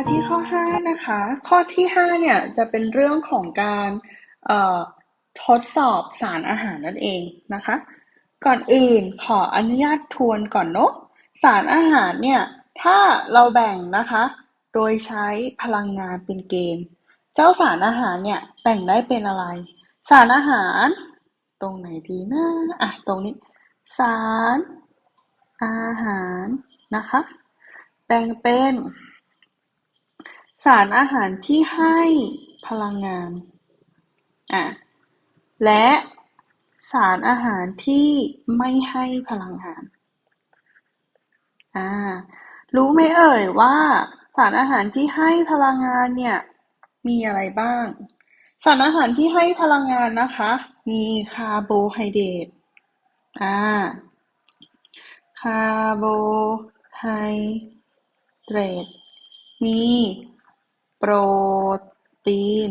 มาที่ข้อ 5 นะคะ ข้อที่ 5 เนี่ยจะเป็นเรื่องของการทดสอบสารอาหารนั่นเองนะคะ ก่อนอื่นขออนุญาตทวนก่อนเนาะสารอาหารเนี่ยถ้าเราแบ่งนะคะ โดยใช้พลังงานเป็นเกณฑ์ เจ้าสารอาหารเนี่ยแบ่งได้เป็นอะไร สารอาหาร ตรงไหนดีนะอะตรงนี้ สารอาหารนะคะ แบ่งเป็น สารอาหารที่ให้พลังงานอะและสารอาหารที่ไม่ให้พลังงานอ่ารู้ไหมเอ่ยว่า สารอาหารที่ให้พลังงานเนี่ยมีอะไรบ้าง สารอาหารที่ให้พลังงานนะคะ มีคาร์โบไฮเดรตอ่าคาร์โบไฮเดรตมี โปรตีน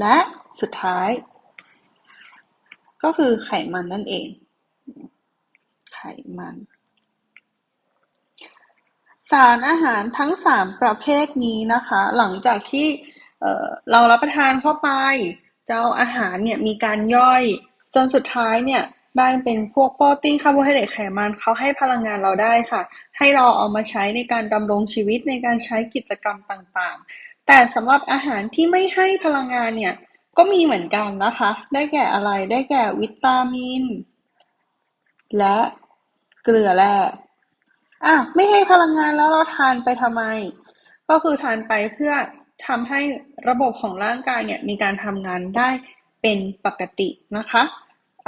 และสุดท้าย ก็คือไขมันนั่นเอง ไขมัน สารอาหารทั้งสามประเภทนี้นะคะ หลังจากที่เรารับประทานเข้าไป เจ้าอาหารเนี่ยมีการย่อย จนสุดท้ายเนี่ย ได้เป็นพวกโปรตีนคาร์โบไฮเดรตไขมันเขาให้พลังงานเราได้ค่ะ ให้เราเอามาใช้ในการดำรงชีวิตในการใช้กิจกรรมต่างๆ แต่สำหรับอาหารที่ไม่ให้พลังงานเนี่ยก็มีเหมือนกันนะคะ ได้แก่อะไรได้แก่วิตามิน และเกลือแร่อะไม่ให้พลังงานแล้วเราทานไปทำไม ก็คือทานไปเพื่อทำให้ระบบของร่างกายเนี่ยมีการทำงานได้เป็นปกตินะคะ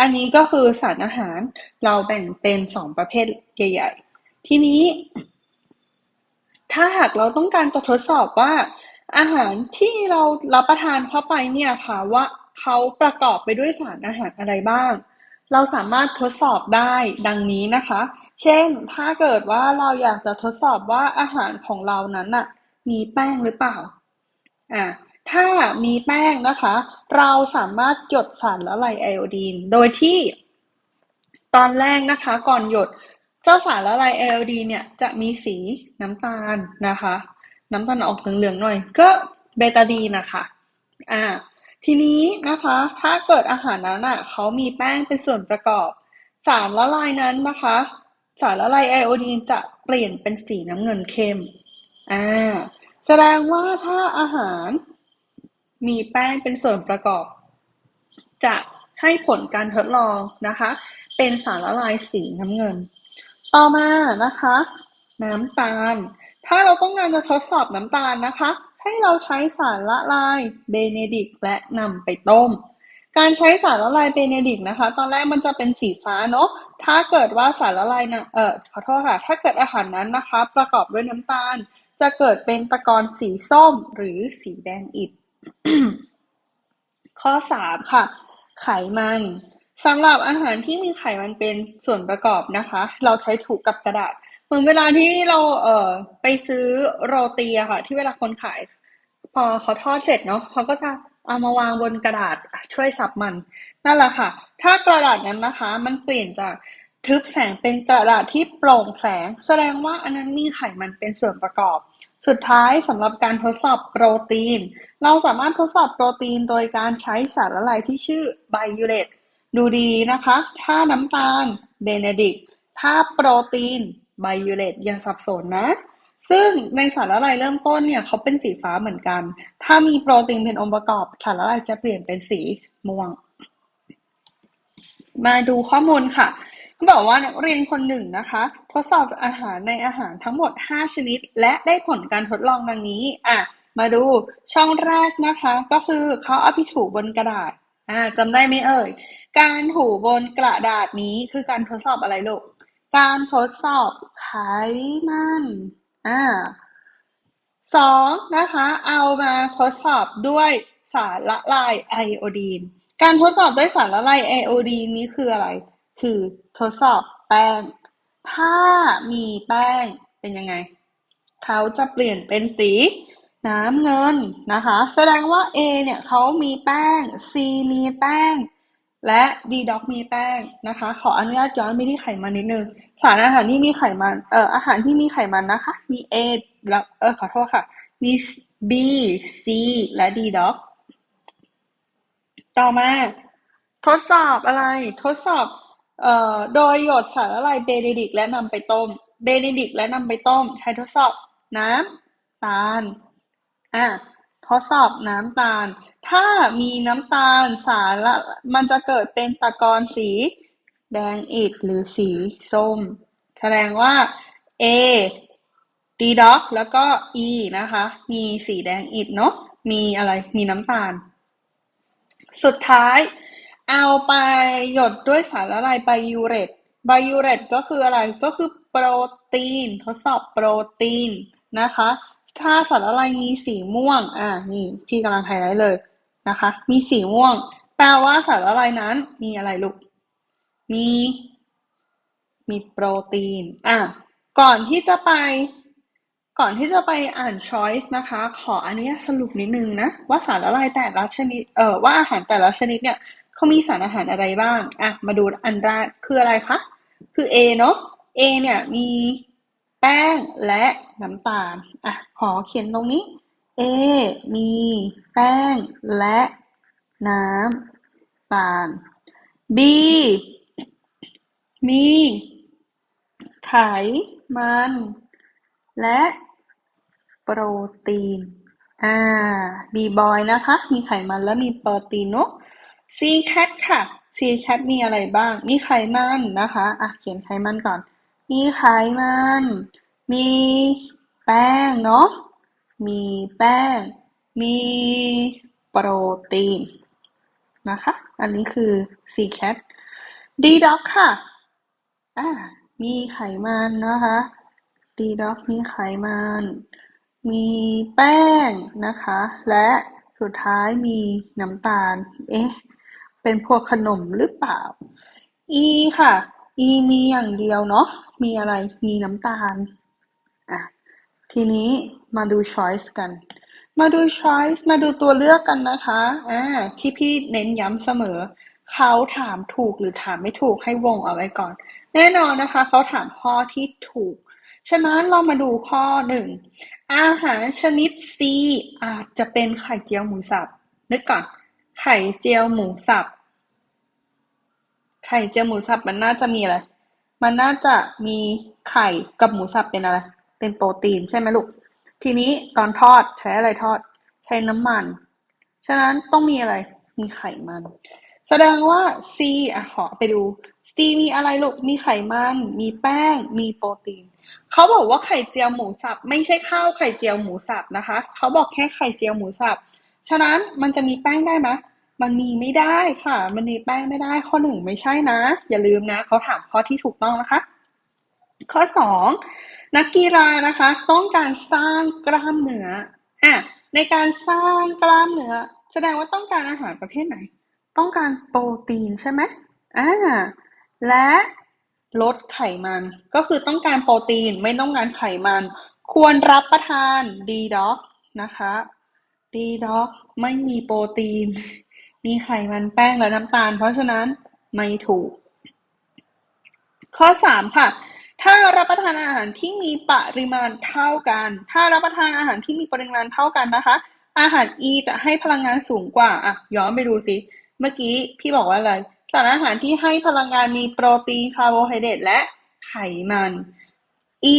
อันนี้ก็คือสารอาหารเราแบ่งเป็นสองประเภทใหญ่ๆ ทีนี้ ถ้าหากเราต้องการจะทดสอบว่าอาหารที่เรารับประทานเข้าไปเนี่ยค่ะว่าเขาประกอบไปด้วยสารอาหารอะไรบ้าง เราสามารถทดสอบได้ดังนี้นะคะ เช่น ถ้าเกิดว่าเราอยากจะทดสอบว่าอาหารของเรานั้นน่ะ มีแป้งหรือเปล่า อ่า ถ้ามีแป้งนะคะ เราสามารถหยดสารละลายไอโอดีน โดยที่ตอนแรกนะคะ ก่อนหยดเจ้าสารละลายไอโอดีนเนี่ยจะมีสีน้ำตาลนะคะ น้ำตาลออกเหลืองๆหน่อย ก็เบตาดีนนะคะอ่าทีนี้นะคะ ถ้าเกิดอาหารนั้นอะเขามีแป้งเป็นส่วนประกอบ สารละลายนั้นนะคะ สารละลายไอโอดีนจะเปลี่ยนเป็นสีน้ำเงินเข้มอ่าแสดงว่าถ้าอาหาร มีแป้งเป็นส่วนประกอบ จะให้ผลการทดลองนะคะ เป็นสารละลายสีน้ำเงิน ต่อมานะคะ น้ำตาล ถ้าเราต้องการจะทดสอบน้ำตาลนะคะ ให้เราใช้สารละลายเบเนดิกและนำไปต้ม การใช้สารละลายเบเนดิกนะคะ ตอนแรกมันจะเป็นสีฟ้าเนาะถ้าเกิดว่าสารละลายนะเออขอโทษค่ะ ถ้าเกิดอาหารนั้นนะคะ ประกอบด้วยน้ำตาล จะเกิดเป็นตะกอนสีส้มหรือสีแดงอิฐ ข้อสามค่ะ ไขมันสำหรับอาหารที่มีไขมันเป็นส่วนประกอบนะคะ เราใช้ถูกกับกระดาษ เหมือนเวลาที่เราเอ่อไปซื้อโรตีอะค่ะ ที่เวลาคนขาย พอเขาทอดเสร็จเนาะเขาก็จะเอามาวางบนกระดาษช่วยสับมันนั่นแหละค่ะ ถ้ากระดาษนั้นนะคะ มันเปลี่ยนจากทึบแสงเป็นกระดาษที่โปร่งแสง แสดงว่าอันนั้นมีไขมันเป็นส่วนประกอบ สุดท้ายสำหรับการทดสอบโปรตีน เราสามารถทดสอบโปรตีนโดยการใช้สารละลายที่ชื่อไบยูเรตดูดีนะคะ ถ้าน้ำตาลเบเนดิกถ้าโปรตีนไบยูเรตอย่าสับสนนะ ซึ่งในสารละลายเริ่มต้นเนี่ยเขาเป็นสีฟ้าเหมือนกัน ถ้ามีโปรตีนเป็นองค์ประกอบ สารละลายจะเปลี่ยนเป็นสีม่วง มาดูข้อมูลค่ะ บอกว่านักเรียนคนหนึ่งนะคะ ทดสอบอาหารในอาหารทั้งหมด 5 ชนิด และได้ผลการทดลองดังนี้อะมาดูช่องแรกนะคะ ก็คือเขาเอาไปถูบนกระดาษอ่าจำได้ไหมเอ่ย การถูบนกระดาษนี้คือการทดสอบอะไรลูกการทดสอบไขมันอ่าสองนะคะ เอามาทดสอบด้วยสารละลายไอโอดีน การทดสอบด้วยสารละลายไอโอดีนนี้คืออะไร คือทดสอบแป้ง ถ้ามีแป้งเป็นยังไง เขาจะเปลี่ยนเป็นสีน้ำเงินนะคะ แสดงว่า A เนี่ยเขามีแป้ง C มีแป้ง และ D ด็อกมีแป้งนะคะ ขออนุญาตย้อนไปที่ไขมันนิดนึงสารอาหารที่มีไขมันเอ่ออาหารที่มีไขมันนะคะ มี A แล้วเออขอโทษค่ะ มี B C และ D dog ต่อมา ทดสอบอะไร ทดสอบ เอ่อโดยหยดสารละลายเบเนดิกและนำไปต้ม เบเนดิกและนำไปต้ม ใช้ทดสอบน้ำตาลอะทดสอบน้ำตาล ถ้ามีน้ำตาลสารละมันจะเกิดเป็นตะกอนสี แดงอิฐหรือสีส้ม แสดงว่า A D dog แล้วก็ E นะคะ มีสีแดงอิฐเนาะมีอะไรมีน้ำตาล สุดท้าย เอาไปหยดด้วยสารละลายไบยูเรตไบยูเรตก็คืออะไรก็คือโปรตีน ทดสอบโปรตีนนะคะ ถ้าสารละลายมีสีม่วง อ่านี่พี่กำลังไฮไลท์เลยนะคะ มีสีม่วง แปลว่าสารละลายนั้นมีอะไรลูก มี มีโปรตีน อะก่อนที่จะไป ก่อนที่จะไปอ่าน choice นะคะ ขออนุญาตสรุปนิดนึงนะ ว่าสารละลายแต่ละชนิด เอ่อว่าอาหารแต่ละชนิดเนี่ย เขามีสารอาหารอะไรบ้าง อะ มาดูอันแรกคืออะไรคะ คือ A เนาะ A เนี่ยมีแป้งและน้ำตาล อะ ขอเขียนตรงนี้ A มีแป้งและน้ำตาล B มีไขมัน และโปรตีน อ่า B boy นะคะ มีไขมันและมีโปรตีนเนาะ C cat ค่ะ C cat มีอะไรบ้าง มีไขมันนะคะอะเขียนไขมันก่อน มีไขมัน มีแป้งเนาะ มีแป้ง มีโปรตีนนะคะ อันนี้คือ C cat D dog ค่ะอ่ามีไขมันนะคะ D dog มีไขมัน มีแป้งนะคะ และสุดท้ายมีน้ำตาล เอ๊ะ เป็นพวกขนมหรือเปล่า E ค่ะ E มีอย่างเดียวเนาะ มีอะไร มีน้ำตาล อะ ทีนี้มาดู choice กัน มาดู choice มาดูตัวเลือกกันนะคะ อ่า ที่พี่เน้นย้ำเสมอ เขาถามถูกหรือถามไม่ถูกให้วงเอาไว้ก่อน แน่นอนนะคะ เขาถามข้อที่ถูก ฉะนั้นเรามาดูข้อหนึ่งอาหารชนิด C อาจจะเป็นไข่เจียวหมูสับนึกก่อน ไข่เจียวหมูสับ ไข่เจียวหมูสับมันน่าจะมีอะไร มันน่าจะมีไข่กับหมูสับเป็นอะไร เป็นโปรตีนใช่ไหมลูก ทีนี้ตอนทอดใช้อะไรทอด ใช้น้ำมัน ฉะนั้นต้องมีอะไร มีไขมัน แสดงว่า C อะขอไปดู C มีอะไรลูก มีไขมัน มีแป้ง มีโปรตีน เขาบอกว่าไข่เจียวหมูสับ ไม่ใช่ข้าวไข่เจียวหมูสับนะคะ เขาบอกแค่ไข่เจียวหมูสับฉะนั้นมันจะมีแป้งได้ไหม มันมีไม่ได้ค่ะ มันมีแป้งไม่ได้ข้อหนึ่งไม่ใช่นะ อย่าลืมนะเขาถามข้อที่ถูกต้องนะคะ ข้อสองนักกีฬานะคะ ต้องการสร้างกล้ามเนื้ออะในการสร้างกล้ามเนื้อ แสดงว่าต้องการอาหารประเภทไหน ต้องการโปรตีนใช่ไหมอ่าและลดไขมัน ก็คือต้องการโปรตีนไม่ต้องการไขมัน ควรรับประทานดีด็อกนะคะดีด็อกไม่มีโปรตีน มีไขมันแป้งและน้ำตาล เพราะฉะนั้นไม่ถูก ข้อสามค่ะ ถ้ารับประทานอาหารที่มีปริมาณเท่ากัน ถ้ารับประทานอาหารที่มีปริมาณเท่ากันนะคะ อาหาร E จะให้พลังงานสูงกว่าอะย้อนไปดูสิเมื่อกี้พี่บอกว่าอะไรสารอาหารที่ให้พลังงานมีโปรตีนคาร์โบไฮเดรตและไขมัน E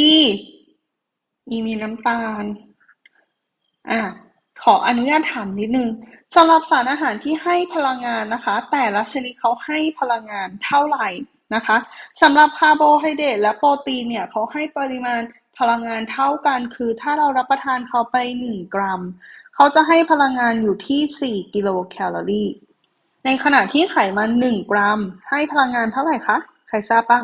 E มีน้ำตาล อะ ขออนุญาตถามนิดนึง สำหรับสารอาหารที่ให้พลังงานนะคะ แต่ละชนิดเขาให้พลังงานเท่าไหร่นะคะสำหรับคาร์โบไฮเดรตและโปรตีนเนี่ยเขาให้ปริมาณพลังงานเท่ากัน คือถ้าเรารับประทานเขาไป 1 กรัม เขาจะให้พลังงานอยู่ที่ 4 กิโลแคลอรี่ ในขณะที่ไขมัน 1 กรัม ให้พลังงานเท่าไหร่คะ ใครทราบบ้าง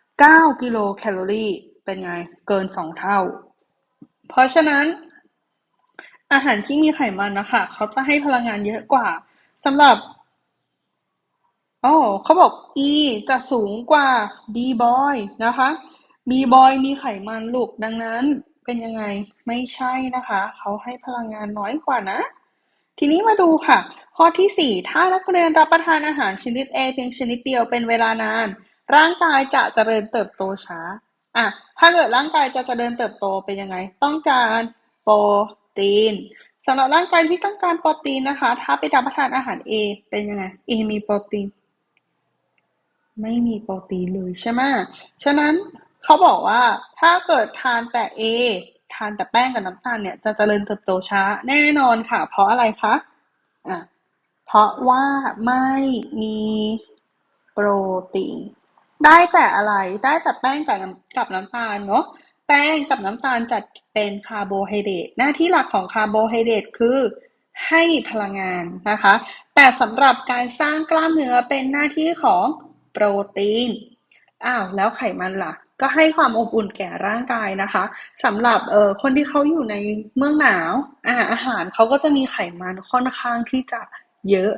9 กิโลแคลอรี่ เป็นไง เกิน 2 เท่า เพราะฉะนั้น อาหารที่มีไขมันนะคะเขาจะให้พลังงานเยอะกว่าสำหรับอ๋อเขาบอก E จะสูงกว่า B boy นะคะ B boy มีไขมันลูกดังนั้นเป็นยังไงไม่ใช่นะคะ เขาให้พลังงานน้อยกว่านะ ทีนี้มาดูค่ะ ข้อที่ 4 ถ้านักเรียนรับประทานอาหารชนิด A เพียงชนิดเดียวเป็นเวลานาน ร่างกายจะเจริญเติบโตช้าอะถ้าเกิดร่างกายจะเจริญเติบโตเป็นยังไง ต้องการโปร ตีนสำหรับร่างกายที่ต้องการโปรตีนนะคะ ถ้าไปรับประทานอาหาร A เป็นยังไง A มีโปรตีน ไม่มีโปรตีนเลยใช่ไหมฉะนั้นเขาบอกว่าถ้าเกิดทานแต่ A ทานแต่แป้งกับน้ำตาลเนี่ยจะเจริญเติบโตช้าแน่นอนค่ะ เพราะอะไรคะอะเพราะว่าไม่มีโปรตีนได้แต่อะไรได้แต่แป้งกับน้ำกับน้ำตาลเนาะ แป้งกับน้ำตาลจัดเป็นคาร์โบไฮเดรตหน้าที่หลักของคาร์โบไฮเดรตคือให้พลังงานนะคะ แต่สำหรับการสร้างกล้ามเนื้อเป็นหน้าที่ของโปรตีนอ้าวแล้วไขมันล่ะ ก็ให้ความอบอุ่นแก่ร่างกายนะคะสำหรับเอ่อคนที่เขาอยู่ในเมืองหนาวอาอาหารเขาก็จะมีไขมันค่อนข้างที่จะเยอะ